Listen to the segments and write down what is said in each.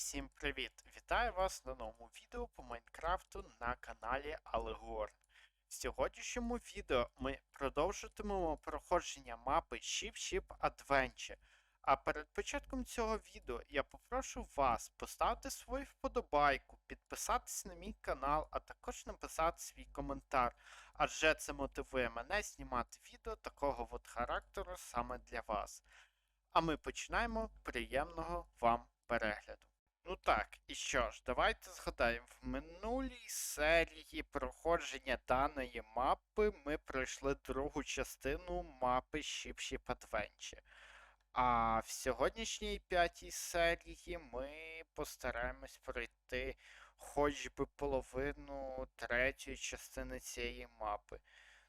всім привіт! Вітаю вас на новому відео по Майнкрафту на каналі Алегор. В сьогоднішньому відео ми продовжуватимемо проходження мапи Ship Ship Adventure. А перед початком цього відео я попрошу вас поставити свою вподобайку, підписатись на мій канал, а також написати свій коментар, адже це мотивує мене знімати відео такого от характеру саме для вас. А ми починаємо приємного вам перегляду. Ну так, і що ж, давайте згадаємо, в минулій серії проходження даної мапи ми пройшли другу частину мапи Ship Ship Adventure. А в сьогоднішній п'ятій серії ми постараємось пройти хоч би половину третьої частини цієї мапи.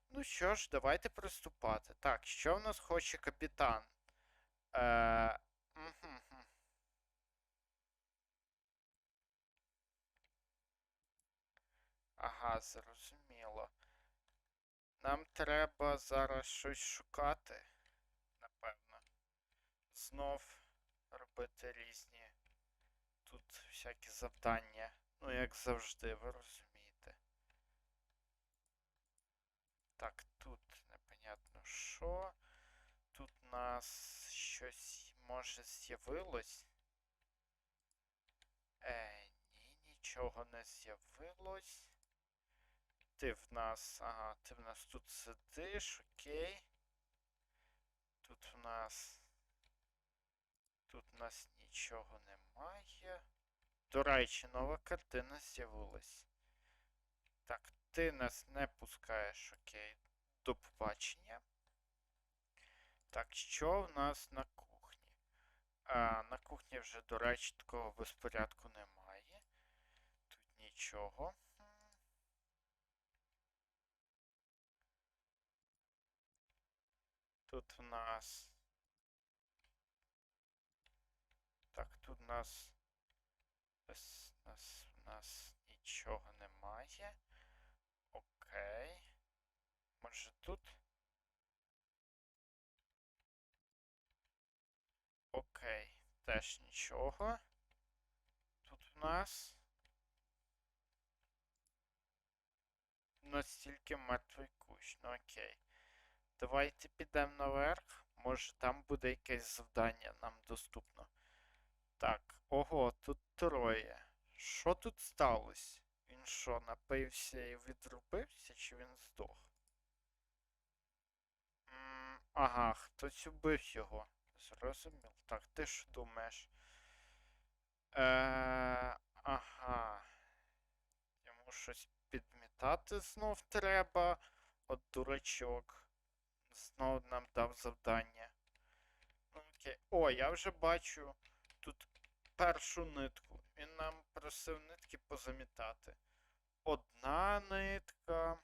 Ну що ж, давайте приступати. Так, що в нас хоче капітан? Е, Ага, зрозуміло. Нам треба зараз щось шукати, напевно. Знов робити різні тут всякі завдання. Ну, як завжди, ви розумієте. Так, тут непонятно що. Тут у нас щось може з'явилось. Е, ні, нічого не з'явилось. Ти в нас. Ага, ти в нас тут сидиш, окей. Тут в нас. Тут в нас нічого немає. До речі, нова картина з'явилась. Так, ти нас не пускаєш, окей. До побачення. Так, що в нас на кухні? А, на кухні вже, до речі, такого безпорядку немає. Тут нічого. Тут в нас. Так, тут в нас. Без нас, в нас нічого немає. Окей. Може тут? Окей, теж нічого. Тут в нас. У нас тільки мертвий кущ. Ну окей. Давайте підемо наверх. Може там буде якесь завдання нам доступно. Так, ого, тут троє. Що тут сталося? Він що, напився і відрубився, чи він здох? М, ага, хтось убив його. Зрозумів. Так, ти що думаєш? Е, ага. Йому щось підмітати знов треба. От дурачок. Знов нам дав завдання. Ну, Окей. О, я вже бачу тут першу нитку. Він нам просив нитки позамітати. Одна нитка.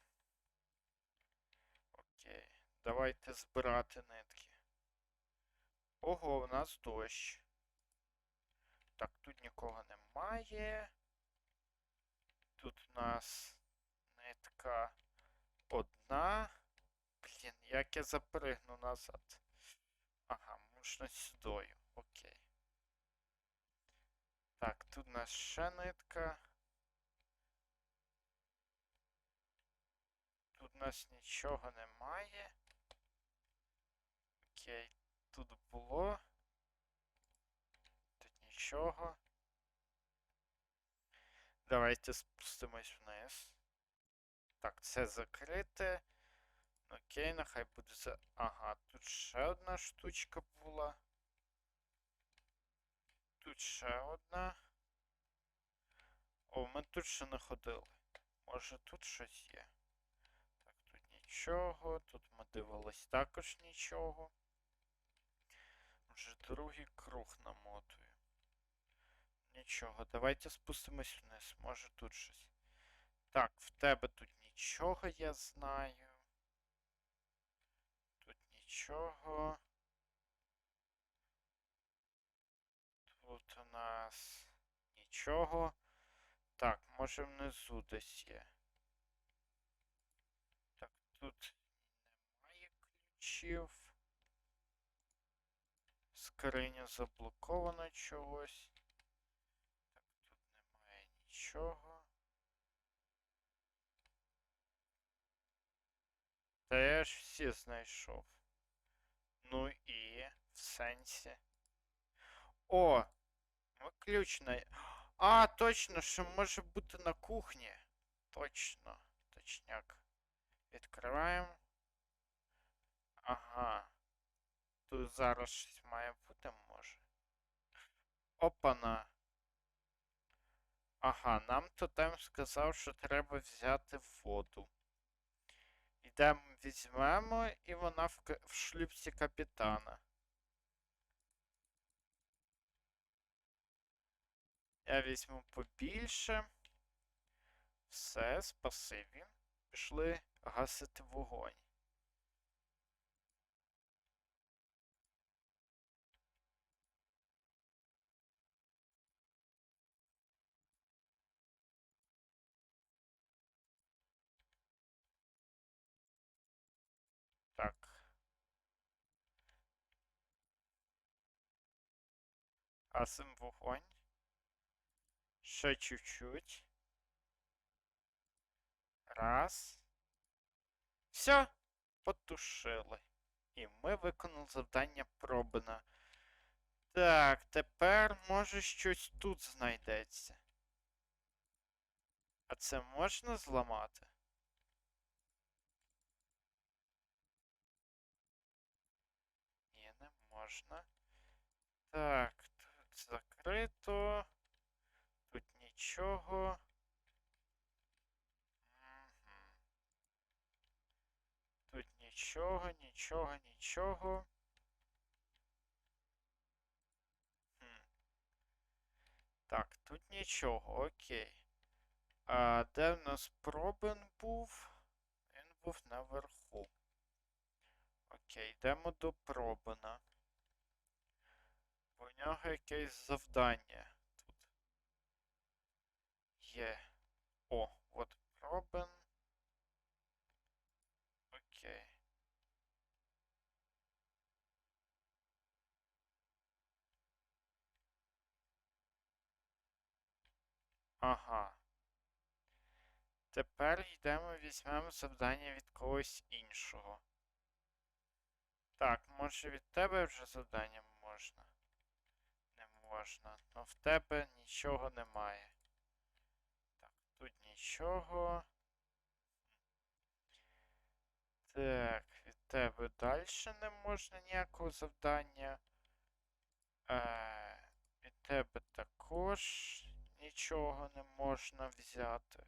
Окей. Давайте збирати нитки. Ого, у нас дощ. Так, тут нікого немає. Тут у нас нитка як я запригну назад. Ага, можна сюдою. Окей. Так, тут у нас ще нитка. Тут у нас нічого немає. Окей, тут було. Тут нічого. Давайте спустимось вниз. Так, це закрите. Окей, нехай буде за. Ага, тут ще одна штучка була. Тут ще одна. О, ми тут ще не ходили. Може тут щось є. Так, тут нічого. Тут ми дивились також нічого. Вже другий круг намотую. Нічого, давайте спустимось вниз. Може тут щось. Так, в тебе тут нічого, я знаю. Нічого. Тут у нас нічого. Так, може внизу десь є. Так, тут немає ключів. Скриня заблокована чогось. Так, тут немає нічого. Та я ж всі знайшов. Ну і в сенсі. О! Виключно. А, точно, що може бути на кухні. Точно, точняк. Відкриваємо. Ага. Тут зараз щось має бути, може. Опана. Ага, нам тотем сказав, що треба взяти воду. Ідемо, візьмемо, і вона в, в шлюпці капітана. Я візьму побільше. Все, спасибі. Пішли гасити вогонь. Так. Гасим вогонь. Ще чуть-чуть. Раз. Все, потушили. І ми виконали завдання пробина. Так, тепер може щось тут знайдеться. А це можна зламати? Ні, не можна. Так, закрито. Тут нічого. Тут нічого, нічого, нічого. Так, тут нічого, окей. А де в нас пробин був? Він був наверху. Окей, йдемо до пробина. Нього якесь завдання тут. Є. О, от пробин. Окей. Ага. Тепер йдемо візьмемо завдання від когось іншого. Так, може від тебе вже завдання можна? Можна. Ну в тебе нічого немає. Так, тут нічого. Так, від тебе далі не можна ніякого завдання. Е, від тебе також нічого не можна взяти.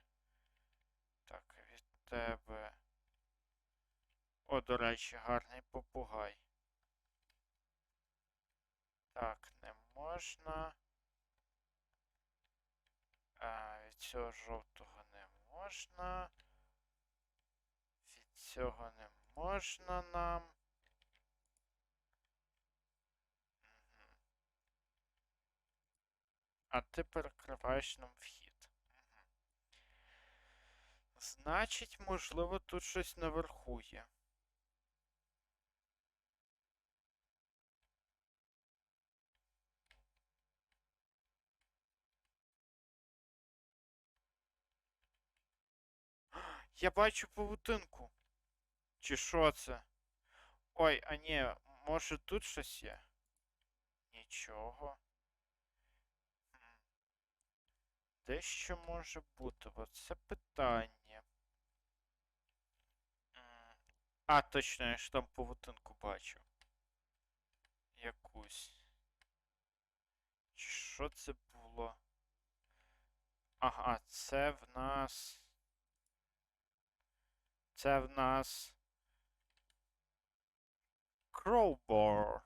Так, від тебе. О, до речі, гарний попугай. Так, можна. А, від цього жовтого не можна. Від цього не можна нам. А ти перекриваєш нам вхід. Мгм. Значить, можливо, тут щось наверху є. Я бачу павутинку. Чи що це? Ой, а ні, може тут щось є? Нічого. Хм. Де ще може бути? Оце питання. А, точно, я ж там павутинку бачив. Якусь. Що це було? Ага, це в нас. Це в нас. Crowbar.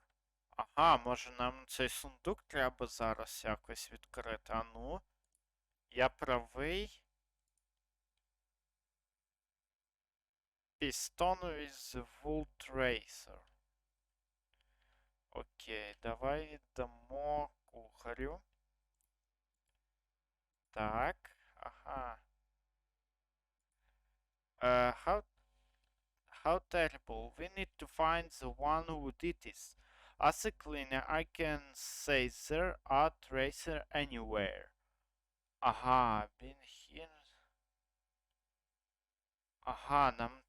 Ага, може нам цей сундук треба зараз якось відкрити. А ну. Я правий. Пістоновий з Wool Tracer. Окей, давай віддамо кухарю. Так, ага. Uh, how how terrible. We need to find the one who did this. As a cleaner, I can say there are tracer anywhere. Ага, Бінхін. Ага, нам,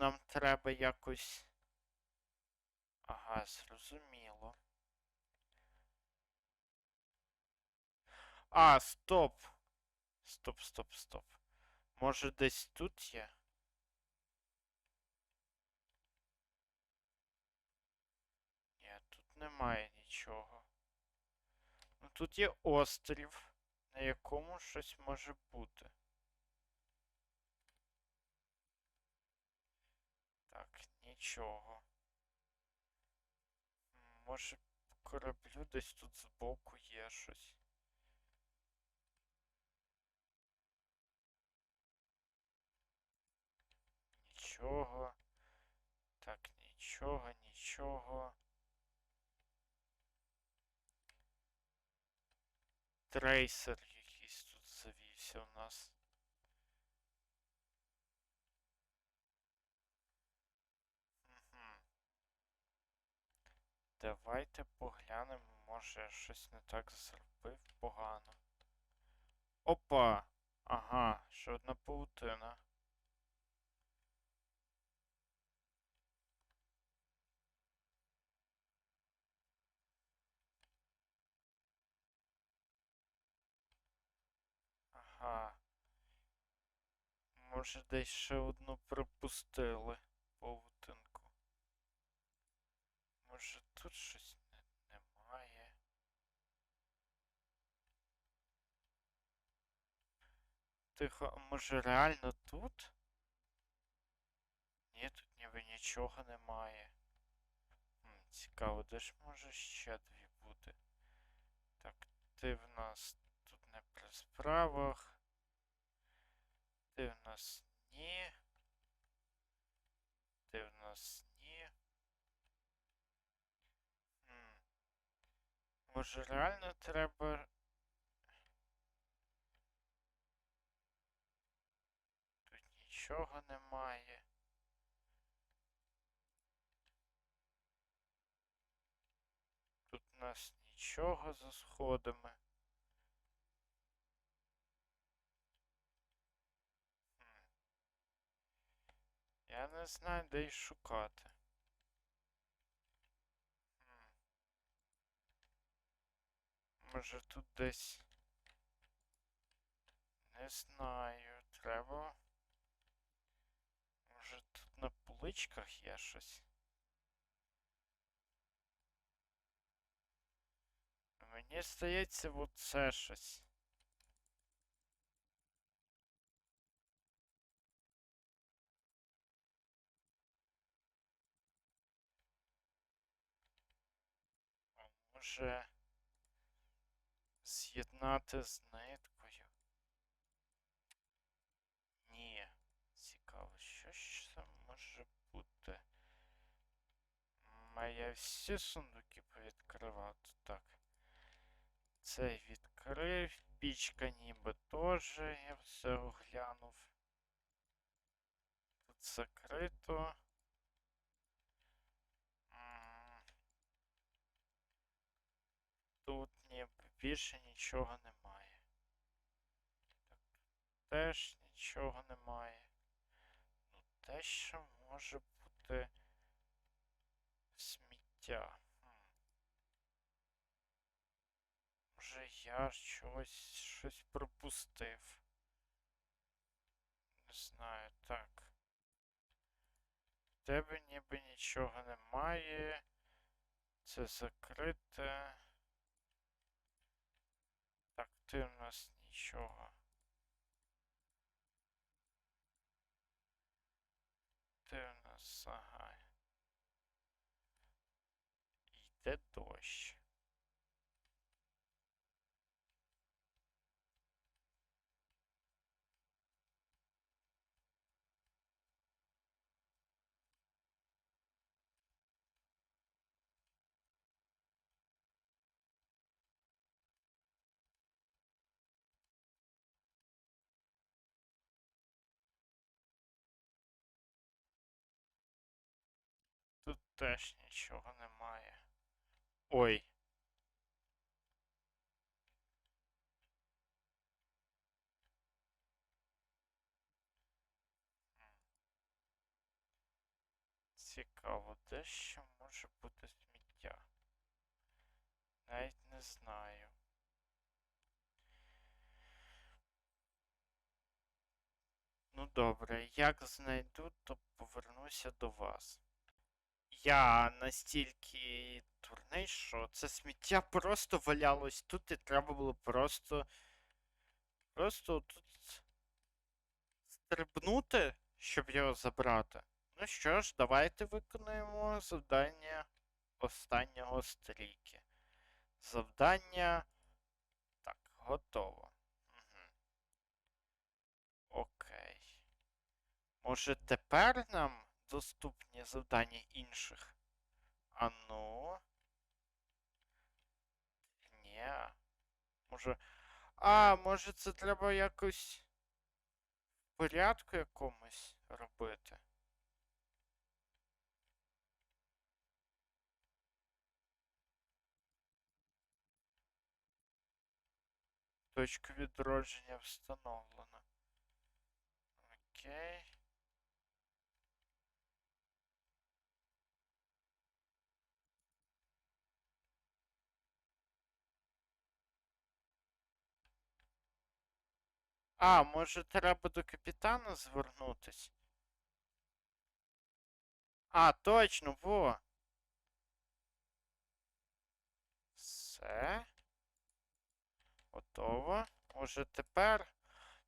нам треба якось. Ага, зрозуміло. А, стоп. Стоп, стоп, стоп. Може десь тут є? Немає нічого. Ну тут є острів, на якому щось може бути. Так, нічого. Може, кораблю десь тут збоку є щось. Нічого. Так, нічого, нічого. Трейсер якийсь тут завівся у нас. Угу. Давайте поглянемо, може я щось не так зробив погано. Опа! Ага, ще одна паутина. Ага. Може десь ще одну пропустили паутинку. Може тут щось не, немає. Тихо, а може реально тут? Ні, тут ніби нічого немає. Цікаво, де ж може ще дві бути? Так, ти в нас тут не при справах. Ти в нас ні. Ти в нас ні. Може реально треба. Тут нічого немає. Тут у нас нічого за сходами. Я не знаю, де їх шукати. Може тут десь. Не знаю, треба. Може тут на поличках є щось? Мені здається, от це щось. А може з'єднати з ниткою? Ні. Цікаво, що ж це може бути? М, А я всі сундуки повідкривати. Так. Цей відкрив, пічка ніби теж, я все оглянув. Тут закрито. Тут ніби більше нічого немає. Так, теж нічого немає. Ну, те, що може бути сміття. Хм. Може я чогось щось пропустив. Не знаю, так. В тебе ніби нічого немає. Це закрите. Так, у нас нічого. Де у нас, ага. Йде дощ. теж нічого немає. Ой. Цікаво, де ще може бути сміття? Навіть не знаю. Ну добре, як знайду, то повернуся до вас. Я настільки дурний, що це сміття просто валялось тут, і треба було просто. Просто тут стрибнути, щоб його забрати. Ну що ж, давайте виконаємо завдання останнього стрійки. Завдання. Так, готово. Угу. Окей. Може тепер нам доступні завдання інших? А ну. Ні. Може. А, може це треба якось в порядку якомусь робити? Точка відродження встановлена. Окей. А, може треба до капітана звернутись? А, точно, во. Все. Готово. Може тепер.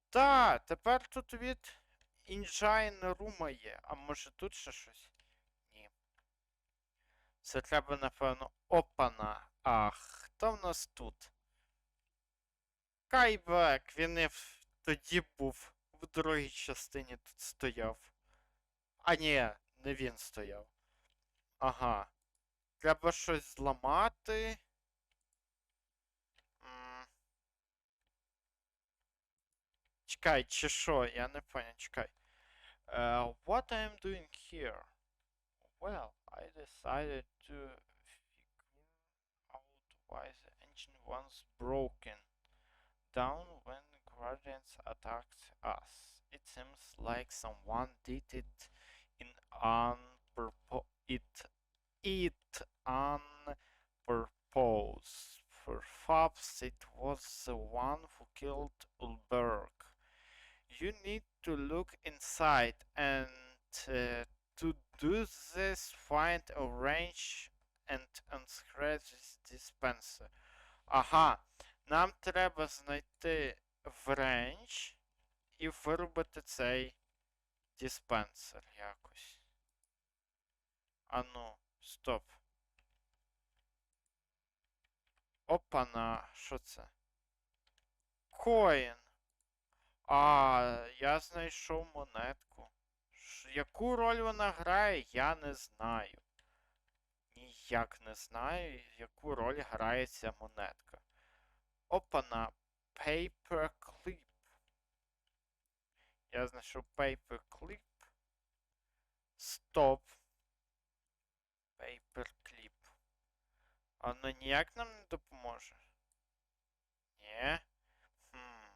Та, тепер тут від Engine Room є. А може тут ще щось? Ні. Це треба, напевно, опана. Ах, хто в нас тут? Кайбек, він в... тоді був в другій частині тут стояв. А ні, не він стояв. Ага. Треба щось зламати. Чекай, чи що? Я не понял, чекай. Uh, what I'm doing here? Well, I decided to figure out why the engine was broken down when Guardians attacked us. It seems like someone did it in on purpo- it it on purpose. Perhaps it was the one who killed Ulberg. You need to look inside and uh, to do this find a wrench and unscrew this dispenser. Ага, нам треба знайти вренч і виробити цей диспенсер якось. Ану, стоп. Опана, що це? Коін. А, я знайшов монетку. Ш- Яку роль вона грає, я не знаю. Ніяк не знаю, яку роль грає ця монетка. Опана. Paperclip. Я знайшов Paperclip. Стоп. Paperclip. Воно ніяк нам не допоможе. Ні. Хм.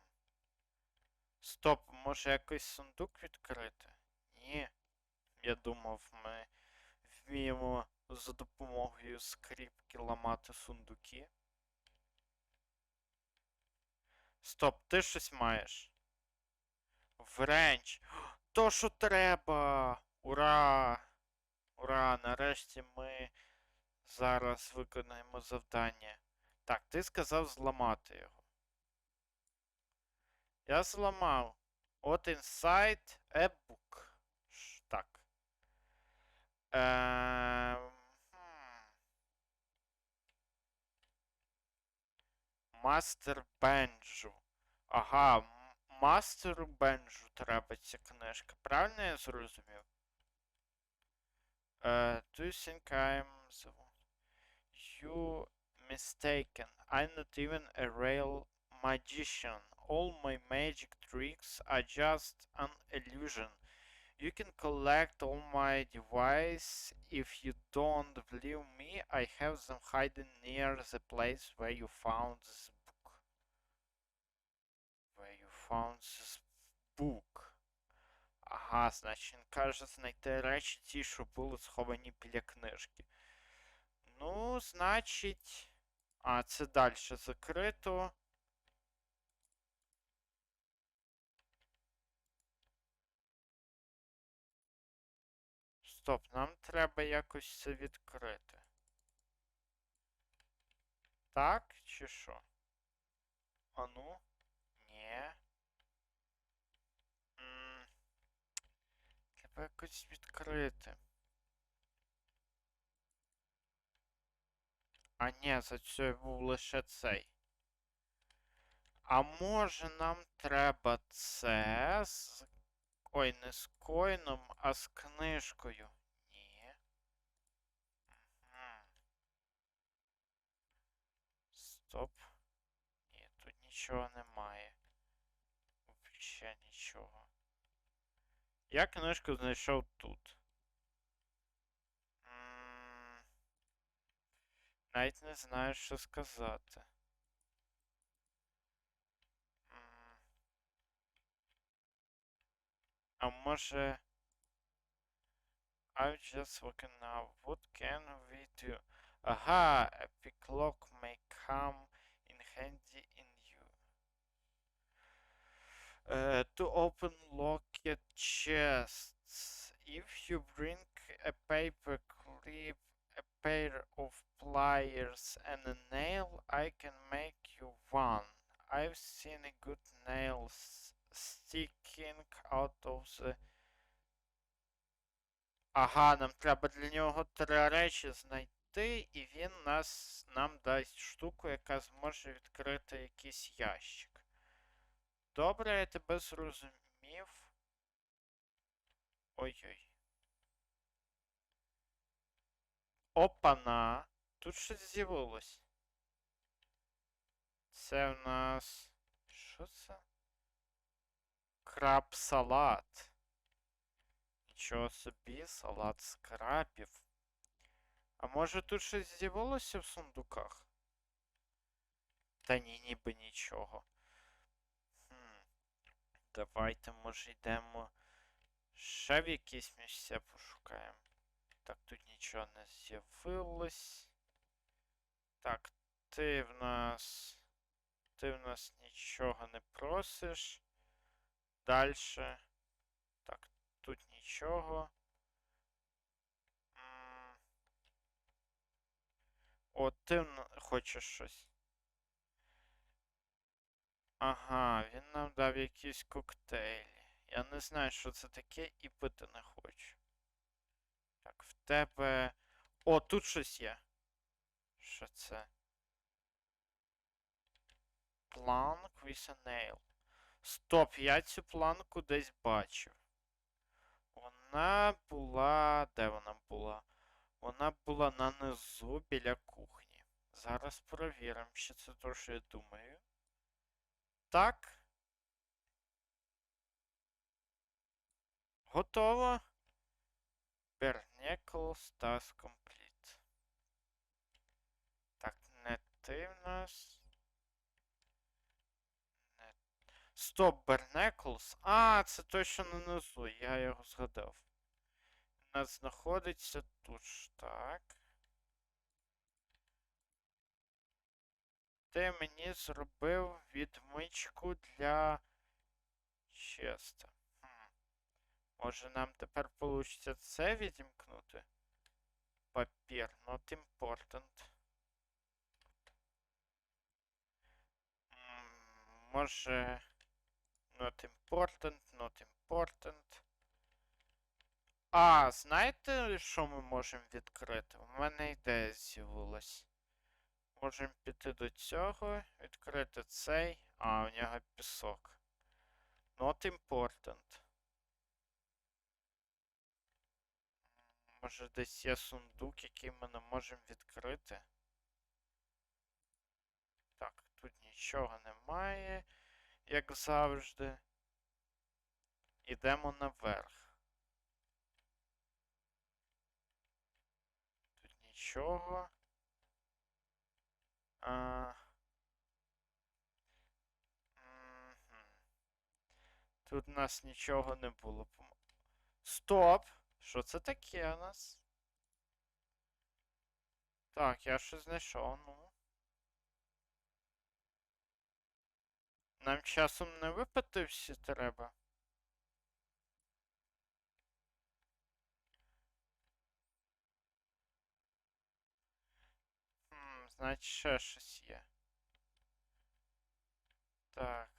Стоп, може якийсь сундук відкрити? Ні. Я думав, ми вміємо за допомогою скріпки ламати сундуки. Стоп, ти щось маєш. Вренч. То, що треба! Ура! Ура! Нарешті ми зараз виконаємо завдання. Так, ти сказав зламати його. Я зламав. От inside a book. Так. Ем... Мастер Бенджу. Ага, м- мастеру Бенджу треба ця книжка. Правильно я зрозумів? Uh, do you think I'm the one? You mistaken. I'm not even a real magician. All my magic tricks are just an illusion. You can collect all my devices. If you don't believe me, I have them hidden near the place where you found this book. Where you found this book. Ага, значить він каже знайти речі ті, що були сховані біля книжки. Ну, значить. А, це далі закрито. Стоп, нам треба якось це відкрити. Так, чи що? А ну? Ні. М, Треба якось відкрити. А ні, за це був лише цей. А може нам треба це. Ой, не з коїном, а з книжкою. Ні. Мгм. Стоп. Ні, тут нічого немає. Взагалі нічого. Я книжку знайшов тут. Навіть не знаю, що сказати. А може. I'm just looking now. What can we do? Ага, a pick lock may come in handy in you. Uh, to open locked chests. If you bring a paper clip, a pair of pliers, and a nail, I can make you one. I've seen a good nail s- sticking out of the. Ага, нам треба для нього три речі знайти, і він нас нам дасть штуку, яка зможе відкрити якийсь ящик. Добре, я тебе зрозумів. Ой-ой. Опана. Тут щось з'явилось. Це в нас. Що це? Краб салат. Нічого собі, салат з крабів. А може тут щось з'явилося в сундуках? Та ні, ніби нічого. Хм. Давайте, може, йдемо ще в якісь місця пошукаємо. Так, тут нічого не з'явилось. Так, ти в нас. Ти в нас нічого не просиш. Дальше. Так, тут нічого. О, ти хочеш щось. Ага, він нам дав якісь коктейлі. Я не знаю, що це таке, і пити не хочу. Так, в тебе. О, тут щось є. Що це? Plank with a nail. Стоп, я цю планку десь бачив. Вона була. Де вона була? Вона була на низу біля кухні. Зараз провіримо, чи це то, що я думаю. Так. Готово. Bernicles task complete. Так, не ти в нас. Не... Стоп, Бернеклс. А, це той, що на низу, я його згадав. У нас знаходиться тут ж, так. Ти мені зробив відмичку для честа. Хм. Може нам тепер вийде це відімкнути? Папір, not important. Може. Not important, not important. А, знаєте, що ми можемо відкрити? У мене ідея з'явилась. Можемо піти до цього, відкрити цей. А, у нього пісок. Not important. Може десь є сундук, який ми не можемо відкрити. Так, тут нічого немає, як завжди. Ідемо наверх. Тут нічого. А... Тут у нас нічого не було. Стоп! Що це таке у нас? Так, я щось знайшов, ну. Нам часом не випити всі треба. Хм, значить ще щось є. Так.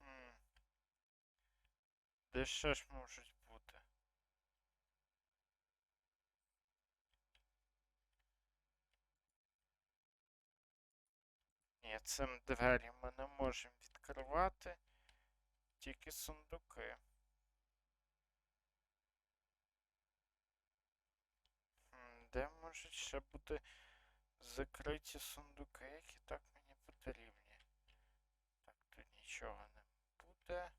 Хм. Де ще ж можуть цим двері ми не можемо відкривати. Тільки сундуки. Де можуть ще бути закриті сундуки, які так мені потрібні? Так, тут нічого не буде.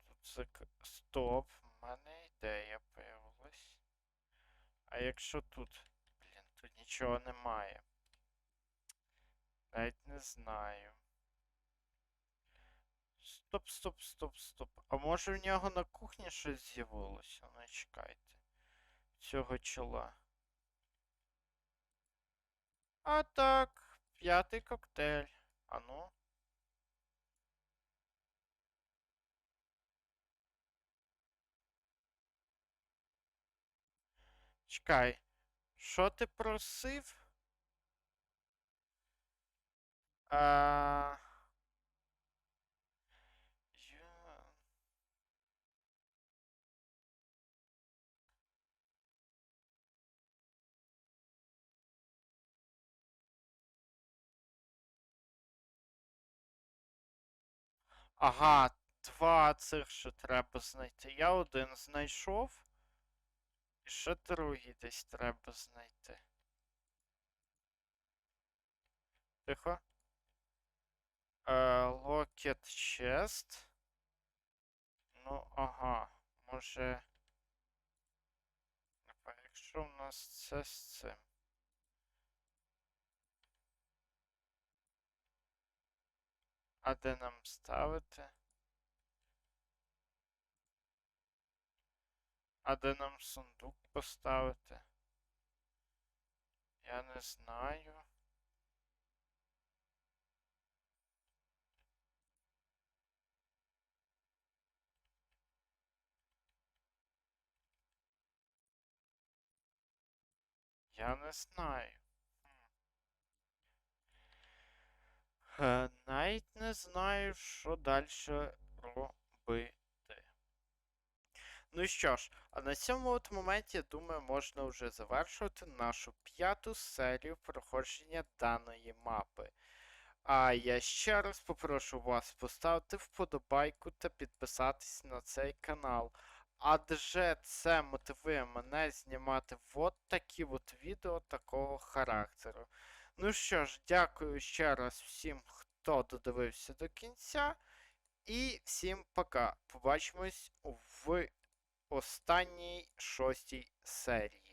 Тут зак... Стоп, в мене ідея появилась. А якщо тут. Блін, тут нічого немає. Навіть не знаю. Стоп, стоп, стоп, стоп. А може в нього на кухні щось з'явилося? Ну чекайте. Цього чола. А так, п'ятий коктейль. А ну. Чекай. Що ти просив? А... Я... Ага, два цих ще треба знайти. Я один знайшов. І ще другий десь треба знайти. Тихо. Е, Локет чест. Ну, ага. Може. Якщо в нас це з цим. А де нам ставити? А де нам сундук поставити? Я не знаю. Я не знаю. Е, навіть не знаю, що далі робити. Ну що ж, а на цьому от моменті, я думаю, можна вже завершувати нашу п'яту серію проходження даної мапи. А я ще раз попрошу вас поставити вподобайку та підписатись на цей канал. Адже це мотивує мене знімати от такі от відео такого характеру. Ну що ж, дякую ще раз всім, хто додивився до кінця. І всім пока. Побачимось в останній шостій серії.